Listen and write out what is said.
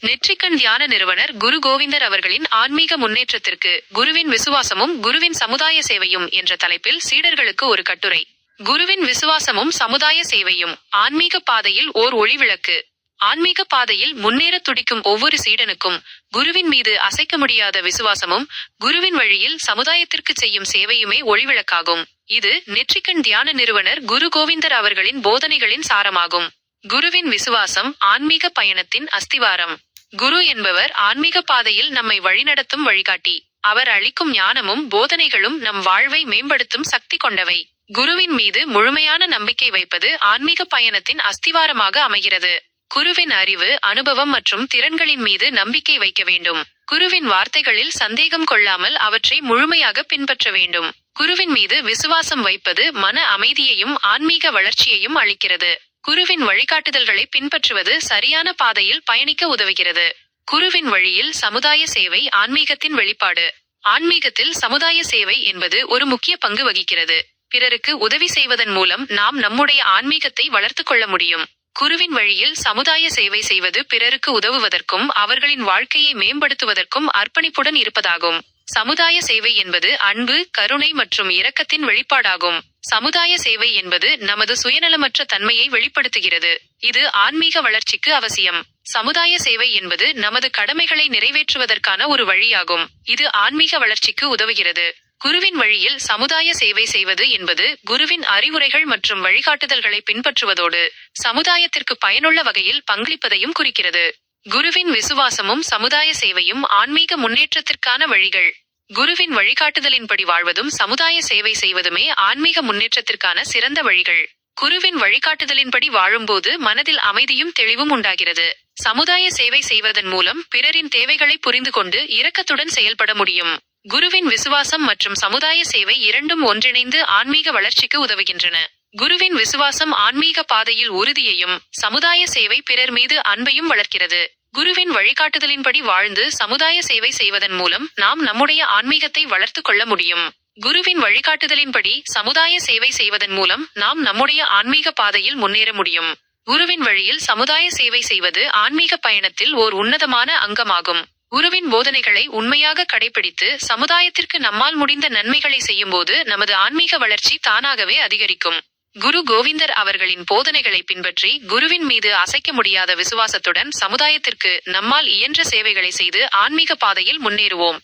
நெற்றிக்கண் தியான நிறுவனர் குரு கோவிந்தர் அவர்களின் ஆன்மீக முன்னேற்றத்திற்கு குருவின் விசுவாசமும் குருவின் சமுதாய சேவையும் என்ற தலைப்பில் சீடர்களுக்கு ஒரு கட்டுரை. குருவின் விசுவாசமும் சமுதாய சேவையும் ஆன்மீக பாதையில் ஓர் ஒளிவிளக்கு. ஆன்மீக பாதையில் முன்னேற துடிக்கும் ஒவ்வொரு சீடனுக்கும் குருவின் மீது அசைக்க முடியாத விசுவாசமும் குருவின் வழியில் சமுதாயத்திற்கு செய்யும் சேவையுமே ஒளிவிளக்காகும். இது நெற்றிக்கண் தியான நிறுவனர் குரு கோவிந்தர் அவர்களின் போதனைகளின் சாரமாகும். குருவின் விசுவாசம் ஆன்மீக பயணத்தின் அஸ்திவாரம். குரு என்பவர் ஆன்மீக பாதையில் நம்மை வழிநடத்தும் வழிகாட்டி. அவர் அளிக்கும் ஞானமும் போதனைகளும் நம் வாழ்வை மேம்படுத்தும் சக்தி கொண்டவை. குருவின் மீது முழுமையான நம்பிக்கை வைப்பது ஆன்மீக பயணத்தின் அஸ்திவாரமாக அமைகிறது. குருவின் அறிவு அனுபவம் மற்றும் திறன்களின் மீது நம்பிக்கை வைக்க வேண்டும். குருவின் வார்த்தைகளில் சந்தேகம் கொள்ளாமல் அவற்றை முழுமையாக பின்பற்ற வேண்டும். குருவின் மீது விசுவாசம் வைப்பது மன அமைதியையும் ஆன்மீக வளர்ச்சியையும் அளிக்கிறது. குருவின் வழிகாட்டுதல்களை பின்பற்றுவது சரியான பாதையில் பயணிக்க உதவுகிறது. குருவின் வழியில் சமுதாய சேவை ஆன்மீகத்தின் வெளிப்பாடு. ஆன்மீகத்தில் சமுதாய சேவை என்பது ஒரு முக்கிய பங்கு வகிக்கிறது. பிறருக்கு உதவி செய்வதன் மூலம் நாம் நம்முடைய ஆன்மீகத்தை வளர்த்துக் கொள்ள முடியும். குருவின் வழியில் சமுதாய சேவை செய்வது பிறருக்கு உதவுவதற்கும் அவர்களின் வாழ்க்கையை மேம்படுத்துவதற்கும் அர்ப்பணிப்புடன் இருப்பதாகும். சமுதாய சேவை என்பது அன்பு கருணை மற்றும் இரக்கத்தின் வெளிப்பாடாகும். சமுதாய சேவை என்பது நமது சுயநலமற்ற தன்மையை வெளிப்படுத்துகிறது. இது ஆன்மீக வளர்ச்சிக்கு அவசியம். சமுதாய சேவை என்பது நமது கடமைகளை நிறைவேற்றுவதற்கான ஒரு வழியாகும். இது ஆன்மீக வளர்ச்சிக்கு உதவுகிறது. குருவின் வழியில் சமுதாய சேவை செய்வது என்பது குருவின் அறிவுரைகள் மற்றும் வழிகாட்டுதல்களை பின்பற்றுவதோடு சமுதாயத்திற்கு பயனுள்ள வகையில் பங்களிப்பதையும் குறிக்கிறது. குருவின் விசுவாசமும் சமுதாய சேவையும் ஆன்மீக முன்னேற்றத்திற்கான வழிகள். குருவின் வழிகாட்டுதலின்படி வாழ்வதும் சமுதாய சேவை செய்வதுமே ஆன்மீக முன்னேற்றத்திற்கான சிறந்த வழிகள். குருவின் வழிகாட்டுதலின்படி வாழும்போது மனதில் அமைதியும் தெளிவும் உண்டாகிறது. சமுதாய சேவை செய்வதன் மூலம் பிறரின் தேவைகளை புரிந்து கொண்டு இரக்கத்துடன் செயல்பட முடியும். குருவின் விசுவாசம் மற்றும் சமுதாய சேவை இரண்டும் ஒன்றிணைந்து ஆன்மீக வளர்ச்சிக்கு உதவுகின்றன. குருவின் விசுவாசம் ஆன்மீக பாதையில் உறுதியையும் சமுதாய சேவை பிறர் மீது அன்பையும் வளர்க்கிறது. குருவின் வழிகாட்டுதலின்படி வாழ்ந்து சமுதாய சேவை செய்வதன் மூலம் நாம் நம்முடைய ஆன்மீகத்தை வளர்த்து கொள்ள முடியும். குருவின் வழிகாட்டுதலின்படி சமுதாய சேவை செய்வதன் மூலம் நாம் நம்முடைய ஆன்மீக பாதையில் முன்னேற முடியும். குருவின் வழியில் சமுதாய சேவை செய்வது ஆன்மீக பயணத்தில் ஓர் உன்னதமான அங்கமாகும். குருவின் போதனைகளை உண்மையாக கடைபிடித்து சமுதாயத்திற்கு நம்மால் முடிந்த நன்மைகளை செய்யும்போது நமது ஆன்மீக வளர்ச்சி தானாகவே அதிகரிக்கும். குரு கோவிந்தர் அவர்களின் போதனைகளை பின்பற்றி குருவின் மீது அசைக்க முடியாத விசுவாசத்துடன் சமுதாயத்திற்கு நம்மால் இயன்ற சேவைகளை செய்து ஆன்மீக பாதையில் முன்னேறுவோம்.